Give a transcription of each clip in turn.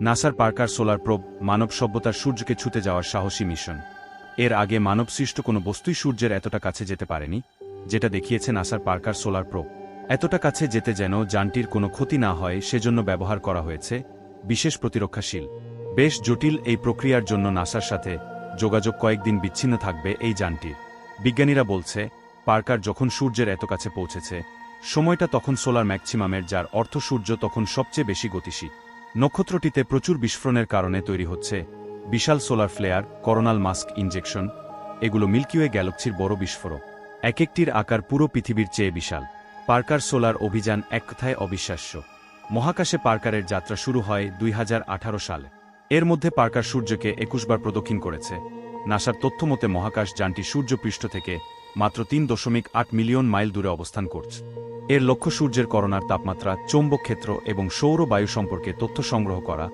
নাসার Parker solar probe মানব সভ্যতার সূর্যকে ছুতে যাওয়ার সাহসী মিশন। এর আগে মানবসৃষ্ট কোনো বস্তুই সূর্যের এতটা কাছে যেতে পারেনি, যেটা দেখিয়েছে নাসার পার্কার সোলার প্রোব। এতটা কাছে যেতে যেন যানটির কোনো ক্ষতি না হয়, সেজন্য ব্যবহার করা হয়েছে বিশেষ প্রতিরক্ষাশীল। বেশ জটিল এই প্রক্রিয়ার জন্য নাসার সাথে যোগাযোগ কয়েকদিন বিচ্ছিন্ন থাকবে এই যানটির। বিজ্ঞানীরা বলছে, পার্কার যখন সূর্যের এত কাছে পৌঁছেছে, সময়টা তখন সোলার ম্যাক্সিমামের, যার অর্থ সূর্য তখন সবচেয়ে বেশি গতিশীল। নক্ষত্রটিতে প্রচুর বিস্ফোরণের কারণে তৈরি হচ্ছে বিশাল solar flare, coronal mask injection, এগুলো মিল্কিওয়ে গ্যালাক্সির বড় বিস্ফোরক। এক একটির আকার পুরো পৃথিবীর চেয়ে বিশাল। পার্কার সোলার অভিযান এক কথায় অবিশ্বাস্য। মহাকাশে পার্কারের যাত্রা শুরু হয় দুই হাজার আঠারো সালে। এর মধ্যে পার্কার সূর্যকে একুশবার প্রদক্ষিণ করেছে। নাসার তথ্যমতে মহাকাশ যানটি সূর্যপৃষ্ঠ থেকে মাত্র তিন দশমিক আট মিলিয়ন মাইল দূরে অবস্থান করছে। এর লক্ষ্য সূর্যের করোনার তাপমাত্রা, চৌম্বক ক্ষেত্র এবং সৌর বায়ু সম্পর্কে তথ্য সংগ্রহ করা,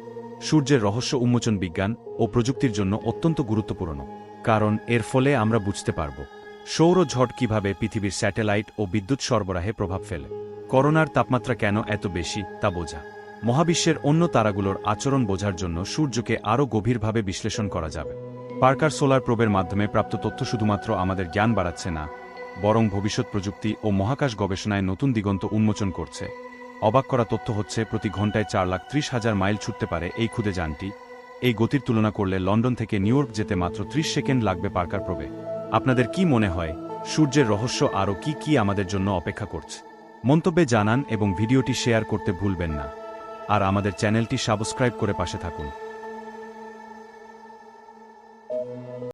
সূর্যের রহস্য উন্মোচন বিজ্ঞান ও প্রযুক্তির জন্য অত্যন্ত গুরুত্বপূর্ণ, কারণ এর ফলে আমরা বুঝতে পারব সৌর ঝড় কীভাবে পৃথিবীর স্যাটেলাইট ও বিদ্যুৎ সরবরাহে প্রভাব ফেলে, করোনার তাপমাত্রা কেন এত বেশি তা বোঝা, মহাবিশ্বের অন্য তারাগুলোর আচরণ বোঝার জন্য সূর্যকে আরও গভীরভাবে বিশ্লেষণ করা যাবে। পার্কার সোলার প্রোবের মাধ্যমে প্রাপ্ত তথ্য শুধুমাত্র আমাদের জ্ঞান বাড়াচ্ছে না বরং ভবিষ্যৎ প্রযুক্তি ও মহাকাশ গবেষণায় নতুন দিগন্ত উন্মোচন করছে। অবাক করা তথ্য হচ্ছে, প্রতি ঘন্টায় চার লাখ ত্রিশ হাজার মাইল ছুটতে পারে এই ক্ষুদে যানটি। এই গতির তুলনা করলে লন্ডন থেকে নিউ ইয়র্ক যেতে মাত্র ত্রিশ সেকেন্ড লাগবে পার্কার প্রবে। আপনাদের কি মনে হয়, সূর্যের রহস্য আরও কি কি আমাদের জন্য অপেক্ষা করছে? মন্তব্যে জানান এবং ভিডিওটি শেয়ার করতে ভুলবেন না। আর আমাদের চ্যানেলটি সাবস্ক্রাইব করে পাশে থাকুন।